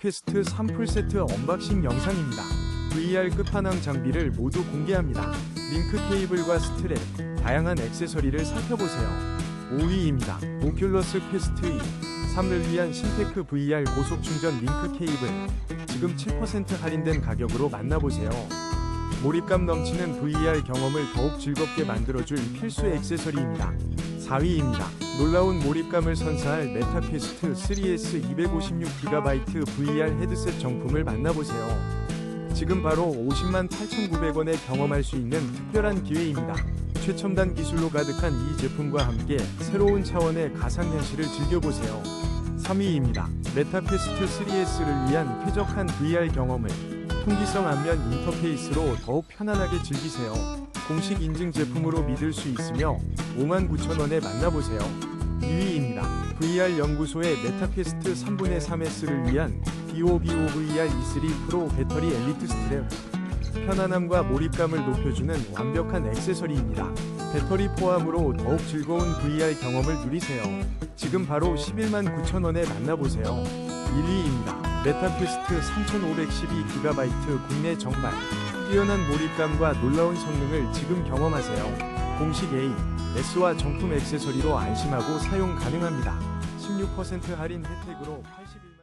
퀘스트 3 풀 세트 언박싱 영상입니다. VR 끝판왕 장비를 모두 공개합니다. 링크 케이블과 스트랩, 다양한 액세서리를 살펴보세요. 5위입니다. 오큘러스 퀘스트 2 3을 위한 신테크 VR 고속 충전 링크 케이블 지금 7% 할인된 가격으로 만나보세요. 몰입감 넘치는 VR 경험을 더욱 즐겁게 만들어줄 필수 액세서리입니다. 4위입니다. 놀라운 몰입감을 선사할 메타퀘스트 3S 256GB VR 헤드셋 정품을 만나보세요. 지금 바로 50만 8,900원에 경험할 수 있는 특별한 기회입니다. 최첨단 기술로 가득한 이 제품과 함께 새로운 차원의 가상현실을 즐겨보세요. 3위입니다. 메타퀘스트 3S를 위한 쾌적한 VR 경험을 통기성 안면 인터페이스로 더욱 편안하게 즐기세요. 공식 인증 제품으로 믿을 수 있으며 59,000원에 만나보세요. 2위입니다. VR 연구소의 메타퀘스트 3분의 3S를 위한 BOBO VR E3 프로 배터리 엘리트 스트랩 편안함과 몰입감을 높여주는 완벽한 액세서리입니다. 배터리 포함으로 더욱 즐거운 VR 경험을 누리세요. 지금 바로 11만 9천원에 만나보세요. 1위입니다. 메타퀘스트 3512GB 국내 정말 뛰어난 몰입감과 놀라운 성능을 지금 경험하세요. 공식 A, S와 정품 액세서리로 안심하고 사용 가능합니다. 16% 할인 혜택으로 81